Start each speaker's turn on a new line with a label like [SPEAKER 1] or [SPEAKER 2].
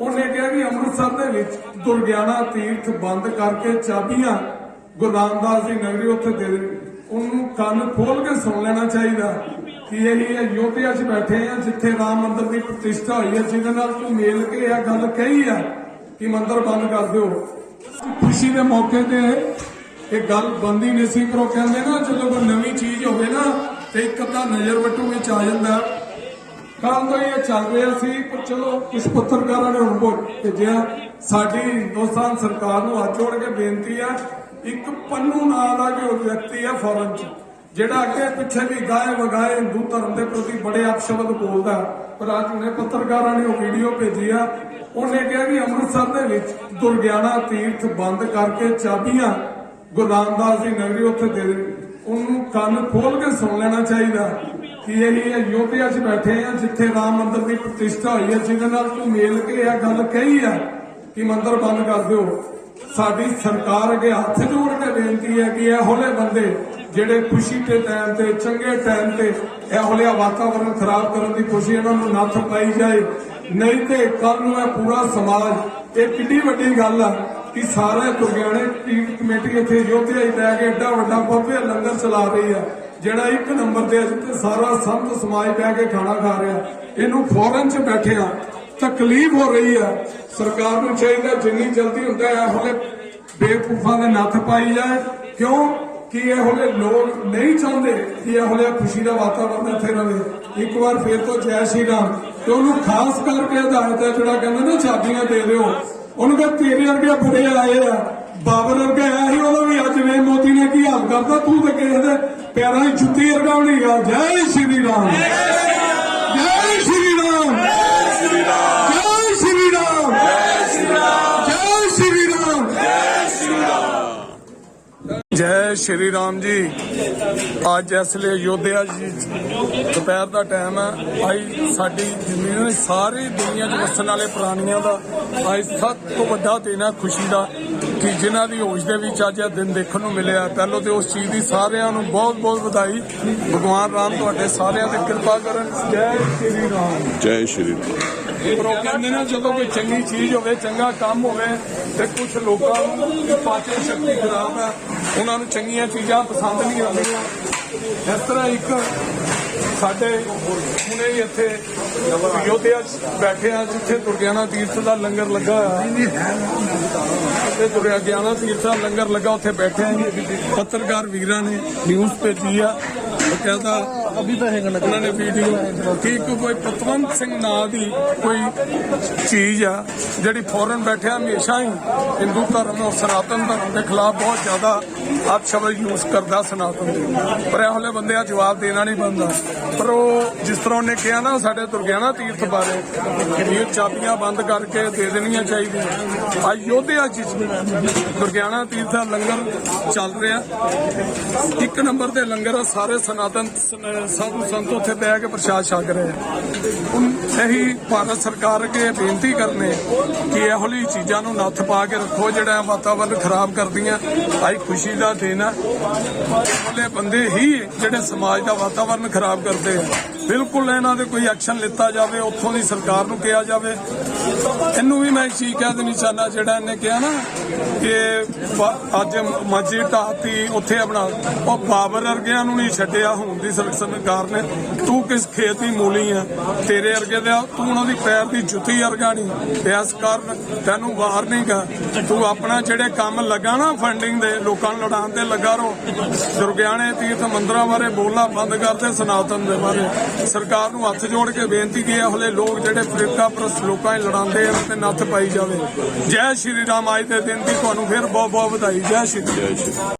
[SPEAKER 1] ਉਹਨੇ ਕਿਹਾ ਕਿ ਅੰਮ੍ਰਿਤਸਰ ਦੇ ਵਿੱਚ ਦੁਰਗਿਆਨਾ ਤੀਰਥ ਬੰਦ ਕਰਕੇ ਚਾਬੀਆਂ ਗੁਰੂ ਰਾਮਦਾਸ ਦੀ ਨਗਰੀ ਉੱਥੇ ਦੇ ਦੇ ਉਹਨੂੰ ਕੰਨ ਖੋਲ ਕੇ ਸੁਣ ਲੈਣਾ ਚਾਹੀਦਾ ਕਿ ਇਹ ਅਯੋਧਿਆ 'ਚ ਬੈਠੇ ਆ, ਜਿੱਥੇ ਰਾਮ ਮੰਦਿਰ ਦੀ ਪ੍ਰਤਿਸ਼ਠਾ ਹੋਈ ਹੈ ਜਿਹਦੇ ਨਾਲ ਤੂੰ ਮੇਲ ਕੇ ਇਹ ਗੱਲ ਕਹੀ ਆ ਕਿ ਮੰਦਿਰ ਬੰਦ ਕਰ ਦਿਓ। ਖੁਸ਼ੀ ਦੇ ਮੌਕੇ ਤੇ ਇਹ ਗੱਲ ਬੰਦੀ ਨਹੀਂ ਸੀ, ਪਰ ਉਹ ਕਹਿੰਦੇ ਨਾ ਜਦੋਂ ਕੋਈ ਨਵੀਂ ਚੀਜ਼ ਹੋਵੇ ਨਾ ਤੇ ਇੱਕ ਅੱਧਾ ਨਜ਼ਰ ਵਟੂ ਵਿੱਚ ਆ ਜਾਂਦਾ। ਕੱਲ ਤੋਂ ਇਹ ਚੱਲ ਰਿਹਾ ਸੀ, ਪਰ ਚਲੋ ਕੁਝ ਪੱਤਰਕਾਰਾਂ ਨੇ ਹੁਣ ਬੋਲ ਭੇਜਿਆ। ਸਾਡੀ ਹਿੰਦੁਸਤਾਨ ਸਰਕਾਰ ਨੂੰ ਹੱਥ ਜੋੜ ਕੇ ਬੇਨਤੀ ਆ, ਇੱਕ ਪੰਨੂ ਨਾਂ ਦਾ ਜੋ ਵਿਅਕਤੀ ਆ ਫੌਰਨ ਚ, ਜਿਹੜਾ ਅੱਗੇ ਪਿੱਛੇ ਵੀ ਗਾਏ ਵਗਾਏ ਹਿੰਦੂ ਧਰਮ ਦੇ ਪ੍ਰਤੀ ਬੜੇ ਅਪਸ਼ਬਦ ਬੋਲਦਾ ਪਰ ਅੱਜ ਉਹਨੇ ਪੱਤਰਕਾਰਾਂ ਨੇ ਉਹ ਵੀਡੀਓ ਭੇਜੀ ਆ। ਉਹਨੇ ਕਿਹਾ ਵੀ ਅੰਮ੍ਰਿਤਸਰ ਦੇ ਵਿੱਚ ਦੁਰਗਿਆਨਾ ਤੀਰਥ ਬੰਦ ਕਰਕੇ ਚਾਬੀਆਂ ਗੁਰੂ ਰਾਮਦਾਸ ਦੀ ਨਗਰੀ ਉੱਥੇ ਦੇ ਦੇ ਉਹਨੂੰ ਕੰਨ ਖੋਲ ਕੇ ਸੁਣ ਲੈਣਾ ਚਾਹੀਦਾ। ਕਿ ਇਹ ਅਯੋਧਿਆ 'ਚ ਬੈਠੇ ਆ ਜਿੱਥੇ ਰਾਮ ਮੰਦਿਰ ਦੀ ਪ੍ਰਤਿਸ਼ਠਾ ਹੋਈ ਹੈ, ਜਿਹਦੇ ਨਾਲ ਤੂੰ ਮੇਲ ਕੇ ਇਹ ਗੱਲ ਕਹੀ ਆ ਕਿ ਮੰਦਿਰ ਬੰਦ ਕਰ ਦਿਓ। ਸਾਡੀ ਸਰਕਾਰ ਅੱਗੇ ਹੱਥ ਜੋੜ ਕੇ ਬੇਨਤੀ ਹੈ ਕਿ ਇਹੋ ਜਿਹੇ ਬੰਦੇ ਜਿਹੜੇ ਖੁਸ਼ੀ ਦੇ ਟਾਈਮ ਤੇ, ਚੰਗੇ ਟਾਈਮ ਤੇ ਇਹੋ ਜਿਹਾ ਵਾਤਾਵਰਣ ਖਰਾਬ ਕਰਨ ਦੀ ਕੋਸ਼ਿਸ਼ ਇਹਨਾਂ ਨੂੰ ਨੱਥ ਪਾਈ ਜਾਏ। ਨਹੀਂ ਤੇ ਕੱਲ ਨੂੰ ਇਹ ਪੂਰਾ ਸਮਾਜ, ਇਹ ਕਿੰਨੀ ਵੱਡੀ ਗੱਲ ਆ ਕਿ ਸਾਰੇ ਦੁਰਗਿਆਣੇ ਟੀਮ ਕਮੇਟੀ ਇੱਥੇ ਯੋਧਿਆ ਹੀ ਲੈ ਕੇ ਏਡਾ ਵੱਡਾ ਭव्य ਲੰਗਰ ਚਲਾ ਰਹੀ ਆ। ਜਿਹੜਾ ਇੱਕ ਨੰਬਰ ਤੇ ਅੱਜ ਤੇ ਸਾਰਾ ਸੰਤ ਸਮਾਜ ਬਹਿ ਕੇ ਖਾਣਾ ਖਾ ਰਿਹਾ। ਇਹਨੂੰ ਫੋਰਨ 'ਚ ਬੈਠੇ ਤਕਲੀਫ ਹੋ ਰਹੀ ਆ। ਸਰਕਾਰ ਨੂੰ ਚਾਹੀਦਾ ਜਿੰਨੀ ਜਲਦੀ ਹੁੰਦਾ ਹੈ ਹੁਣੇ ਬੇਵਕੂਫਾਂ ਦੇ ਨੱਥ ਪਾਈ ਜਾਏ। ਕਿਉਂ? ਕਿ ਇਹ ਹੁਣੇ ਲੋਕ ਨਹੀਂ ਚਾਹੁੰਦੇ ਕਿ ਇਹ ਹੁਣੇ ਖੁਸ਼ੀ ਦਾ ਵਾਤਾਵਰਨ ਇੱਥੇ ਰਹੇ ਇੱਕ ਵਾਰ ਫੇਰ ਤੋਂ ਜੈ ਸ਼੍ਰੀ ਰਾਮ ਤੇ ਉਹਨੂੰ ਖਾਸ ਕਰਕੇ ਹਦਾਇਤ ਹੈ ਜਿਹੜਾ ਕਹਿੰਦਾ ਨਾ, ਚਾਬੀਆਂ ਦੇ ਦਿਓ। ਉਹਨੂੰ ਕਹ, ਤੇਰੇ ਵਰਗੇ ਬੜੇ ਆਏ ਆ। ਬਾਬਰ ਵਰਗੇ ਆਇਆ ਸੀ ਉਦੋਂ ਵੀ ਅੱਜ ਵੇ ਮੋਦੀ ਨੇ ਕੀ ਹਾਲ ਕਰਦਾ ਤੂੰ ਤੇ ਕਿਸੇ ਦੇ ਪੈਰਾਂ 'ਚ ਜੁੱਤੀ ਅਰਗਾਉਣੀ ਆ ਜੈ ਸ਼੍ਰੀ ਰਾਮ। ਜੈ ਸ਼੍ਰੀ ਰਾਮ। ਜੈ ਸ਼੍ਰੀ ਰਾਮ। ਜੈ ਸ਼੍ਰੀ ਰਾਮ। ਜੈ ਸ਼੍ਰੀ ਰਾਮ। ਜੈ ਸ਼੍ਰੀ ਰਾਮ। ਜੀ ਅੱਜ ਇਸ ਲਈ ਯੋਧਿਆ ਜੀ ਦੁਪਹਿਰ ਦਾ ਟਾਈਮ ਹੈ ਅੱਜ ਸਾਡੀ ਜ਼ਮੀਨ ਸਾਰੀ ਦੁਨੀਆ 'ਚ ਵਸਣ ਵਾਲੇ ਪ੍ਰਾਣੀਆਂ ਦਾ ਅੱਜ ਸਭ ਤੋਂ ਵੱਡਾ ਦਿਨ ਹੈ ਖੁਸ਼ੀ ਦਾ ਕਿ ਜਿਨ੍ਹਾਂ ਦੀ ਹੋਸ਼ ਦੇ ਵਿੱਚ ਅੱਜ ਇਹ ਦਿਨ ਦੇਖਣ ਨੂੰ ਮਿਲਿਆ। ਪਹਿਲੋਂ ਤੇ ਉਸ ਚੀਜ਼ ਦੀ ਸਾਰਿਆਂ ਨੂੰ ਬਹੁਤ ਬਹੁਤ ਵਧਾਈ। ਭਗਵਾਨ ਰਾਮ ਤੁਹਾਡੇ ਸਾਰਿਆਂ ਤੇ ਕਿਰਪਾ ਕਰਨ। ਜੈ ਸ਼੍ਰੀ ਰਾਮ।
[SPEAKER 2] ਜੈ ਸ਼੍ਰੀ ਰਾਮ।
[SPEAKER 1] ਉਹ ਕਹਿੰਦੇ ਨੇ ਜਦੋਂ ਕੋਈ ਚੰਗੀ ਚੀਜ਼ ਹੋਵੇ ਚੰਗਾ ਕੰਮ ਹੋਵੇ ਤੇ ਕੁਝ ਲੋਕਾਂ ਨੂੰ ਪਾਚਨ ਸ਼ਕਤੀ ਖਰਾਬ ਹੈ। ਉਹਨਾਂ ਨੂੰ ਚੰਗੀਆਂ ਚੀਜ਼ਾਂ ਪਸੰਦ ਨਹੀਂ ਆਉਂਦੀਆਂ। ਇਸ ਤਰ੍ਹਾਂ ਇੱਕ ਸਾਡੇ ਹੁਣੇ ਹੀ ਇੱਥੇ ਯੋਧਿਆ ਬੈਠੇ ਆ, ਜਿੱਥੇ ਦੁਰਗਿਆਨਾ ਤੀਰਥ ਦਾ ਲੰਗਰ ਲੱਗਾ ਹੋਇਆ। ਤੇ ਦੁਰਗਿਆਨਾ ਤੀਰਥ ਦਾ ਲੰਗਰ ਲੱਗਾ, ਉੱਥੇ ਬੈਠੇ ਆ ਪੱਤਰਕਾਰ ਵੀਰਾਂ ਨੇ ਨਿਊਜ਼ ਭੇਜੀ ਆ। ਕਹਿੰਦਾ ਅਭੀ ਤਾਂ ਹੈਗਾ ਉਹਨਾਂ ਨੇ ਵੀਡੀਓ ਕਿ ਇੱਕ ਕੋਈ ਪਤਵੰਤ ਸਿੰਘ ਨਾਂ ਦੀ ਕੋਈ ਚੀਜ਼ ਆ, ਜਿਹੜੀ ਫੋਰਨ ਬੈਠਿਆ ਹਮੇਸ਼ਾ ਹੀ ਹਿੰਦੂ ਧਰਮ ਔਰ ਸਨਾਤਨ ਧਰਮ ਦੇ ਖਿਲਾਫ ਬਹੁਤ ਜ਼ਿਆਦਾ ਆਪ ਸ਼ਬਦ ਯੂਜ਼ ਕਰਦਾ ਸਨਾਤਨ ਦੇ। ਪਰ ਇਹ ਹਲੇ ਬੰਦੇ ਆ ਜਵਾਬ ਦੇਣਾ ਨਹੀਂ ਬੰਦਾ ਪਰ ਉਹ ਜਿਸ ਤਰ੍ਹਾਂ ਉਹਨੇ ਕਿਹਾ ਨਾ ਸਾਡੇ ਦੁਰਗਿਆਨਾ ਤੀਰਥ ਬਾਰੇ ਇਹ ਚਾਬੀਆਂ ਬੰਦ ਕਰਕੇ ਦੇ ਦੇਣੀਆਂ ਚਾਹੀਦੀਆਂ। ਅਯੋਧਿਆ ਚ ਦੁਰਗਿਆਨਾ ਤੀਰਥ ਦਾ ਲੰਗਰ ਚੱਲ ਰਿਹਾ। ਇੱਕ ਨੰਬਰ ਤੇ ਲੰਗਰ ਆ, ਸਾਰੇ ਸਨਾਤਨ ਸਾਧੂ ਸੰਤ ਉੱਥੇ ਬਹਿ ਕੇ ਪ੍ਰਸ਼ਾਦ ਛਕ ਰਹੇ ਆ। ਇਹੀ ਭਾਰਤ ਸਰਕਾਰ ਅੱਗੇ ਬੇਨਤੀ ਕਰਨੇ ਕਿ ਇਹੋ ਜਿਹੀ ਚੀਜ਼ਾਂ ਨੂੰ ਨੱਥ ਪਾ ਕੇ ਰੱਖੋ, ਜਿਹੜਾ ਵਾਤਾਵਰਨ ਖਰਾਬ ਕਰਦੀਆਂ। ਅੱਜ ਖੁਸ਼ੀ ਦਾ ਦਿਨ ਆ। ਉਹਲੇ ਬੰਦੇ ਹੀ ਜਿਹੜੇ ਸਮਾਜ ਦਾ ਵਾਤਾਵਰਨ ਖਰਾਬ ਕਰਦੇ ਆ। ਬਿਲਕੁਲ ਇਹਨਾਂ ਦੇ ਕੋਈ ਐਕਸ਼ਨ ਲਿੱਤਾ ਜਾਵੇ, ਉੱਥੋਂ ਦੀ ਸਰਕਾਰ ਨੂੰ ਕਿਹਾ ਜਾਵੇ। ਇਹਨੂੰ ਵੀ ਮੈਂ ਇੱਕ ਚੀਜ਼ ਕਹਿ ਦੇਣੀ ਚਾਹੁੰਦਾ, ਜਿਹੜਾ ਇਹਨੇ ਕਿਹਾ ਨਾ ਕਿ ਅੱਜ ਮਸਜਿਦ ਢਾਤੀ ਉੱਥੇ ਆਪਣਾ, ਉਹ ਬਾਬਰ ਵਰਗਿਆਂ ਨੂੰ ਨਹੀਂ ਛੱਡਿਆ, ਹੁਣ ਦੀ ਸਰਕਾਰ ਨੇ, ਤੂੰ ਕਿਸ ਖੇਤ ਦੀ ਮੂਲੀ ਆ? ਤੇਰੇ ਵਰਗੇ ਦਾ ਤੂੰ ਉਹਨਾਂ ਦੀ ਪੈਰ ਦੀ ਜੁੱਤੀ ਵਰਗਾ ਨਹੀਂ। ਤੇ ਇਸ ਕਾਰਨ ਤੈਨੂੰ ਬਾਹਰ ਨਹੀਂ ਗਾ। ਤੂੰ ਆਪਣਾ ਜਿਹੜੇ ਕੰਮ ਲੱਗਾ ਨਾ ਫੰਡਿੰਗ ਦੇ, ਲੋਕਾਂ ਨੂੰ ਲੜਾਉਣ ਤੇ ਲੱਗਾ ਰੋ ਦੁਰਗਿਆਣੇ ਤੀਰਥ ਮੰਦਰਾਂ ਬਾਰੇ ਬੋਲਣਾ ਬੰਦ ਕਰਦੇ ਸਨਾਤਨ ਦੇ ਬਾਰੇ। ਸਰਕਾਰ ਨੂੰ ਹੱਥ ਜੋੜ ਕੇ ਬੇਨਤੀ ਕੀ ਹੈ, ਹਲੇ ਲੋਕ ਜਿਹੜੇ ਫਰਿਕਾ ਪ੍ਰਸ, ਲੋਕਾਂ ਲੜਾ ਲੜਾਉਂਦੇ ਆ ਤੇ ਨੱਥ ਪਾਈ ਜਾਵੇ। ਜੈ ਸ਼੍ਰੀ ਰਾਮ, ਅੱਜ ਦੇ ਦਿਨ ਦੀ ਤੁਹਾਨੂੰ ਫਿਰ ਬਹੁਤ ਬਹੁਤ ਵਧਾਈ। ਜੈ ਸ਼੍ਰੀ
[SPEAKER 2] ਜੈ ਸ਼੍ਰੀ ਰਾਮ।